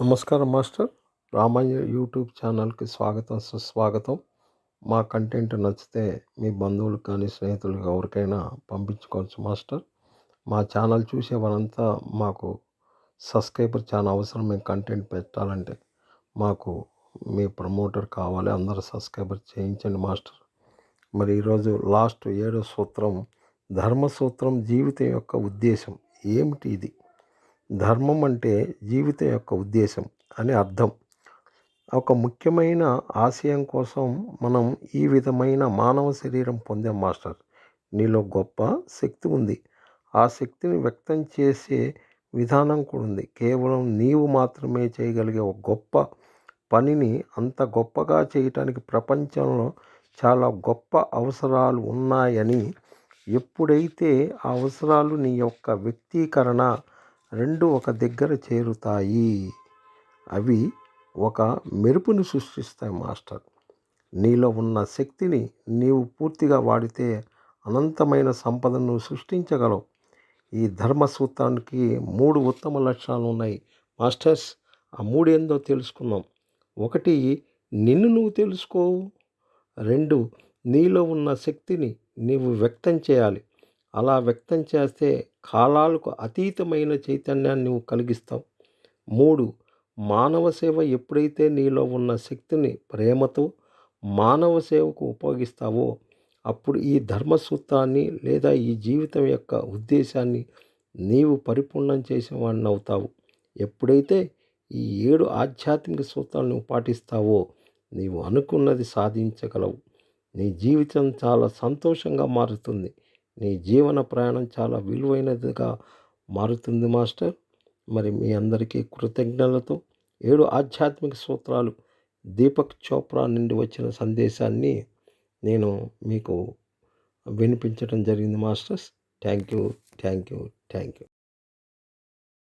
నమస్కారం master. Ramayya YouTube ఛానల్కి స్వాగతం సుస్వాగతం. మా కంటెంట్ నచ్చితే మీ బంధువులకు కానీ స్నేహితులకు ఎవరికైనా పంపించుకోవచ్చు మాస్టర్. మా ఛానల్ చూసే వారంతా మాకు సబ్స్క్రైబర్ చాలా అవసరం. మేము కంటెంట్ పెట్టాలంటే మాకు మీ ప్రమోటర్ కావాలి. అందరూ సబ్స్క్రైబర్ చేయించండి మాస్టర్. మరి ఈరోజు లాస్ట్ ఏడో సూత్రం ధర్మ సూత్రం జీవితం యొక్క ఉద్దేశం ఏమిటి ఇది? ధర్మం అంటే జీవితం యొక్క ఉద్దేశం అని అర్థం. ఒక ముఖ్యమైన ఆశయం కోసం మనం ఈ విధమైన మానవ శరీరం పొందాం మాస్టర్. నీలో గొప్ప శక్తి ఉంది. ఆ శక్తిని వ్యక్తం చేసే విధానం కూడా ఉంది. కేవలం నీవు మాత్రమే చేయగలిగే ఒక గొప్ప పనిని అంత గొప్పగా చేయటానికి ప్రపంచంలో చాలా గొప్ప అవసరాలు ఉన్నాయని ఎప్పుడైతే ఆ అవసరాలు నీ యొక్క వ్యక్తీకరణ రెండు ఒక దగ్గర చేరుతాయి. అవి ఒక మెరుపును సృష్టిస్తాయి మాస్టర్. నీలో ఉన్న శక్తిని నీవు పూర్తిగా వాడితే అనంతమైన సంపదను సృష్టించగలవు. ఈ ధర్మసూత్రానికి మూడు ఉత్తమ లక్షణాలు ఉన్నాయి. మాస్టర్స్ ఆ మూడు ఏందో తెలుసుకుందాం. ఒకటి నిన్ను నువ్వు తెలుసుకో. రెండు నీలో ఉన్న శక్తిని నీవు వ్యక్తం చేయాలి. అలా వ్యక్తం చేస్తే కాలాలకు అతీతమైన చైతన్యాన్ని నువ్వు కలిగిస్తావు. మూడు మానవ సేవ ఎప్పుడైతే నీలో ఉన్న శక్తిని ప్రేమతో మానవ సేవకు ఉపయోగిస్తావో అప్పుడు ఈ ధర్మసూత్రాన్ని లేదా ఈ జీవితం యొక్క ఉద్దేశాన్ని నీవు పరిపూర్ణం చేసేవాడిని అవుతావు. ఎప్పుడైతే ఈ ఏడు ఆధ్యాత్మిక సూత్రాలను పాటిస్తావో నీవు అనుకున్నది సాధించగలవు. నీ జీవితం చాలా సంతోషంగా మారుతుంది. నీ జీవన ప్రయాణం చాలా విలువైనదిగా మారుతుంది మాస్టర్. మరి మీ అందరికీ కృతజ్ఞతలతో ఏడు ఆధ్యాత్మిక సూత్రాలు దీపక్ చోప్రా నుండి వచ్చిన సందేశాన్ని నేను మీకు వినిపించడం జరిగింది masters. Thank you thank you thank you.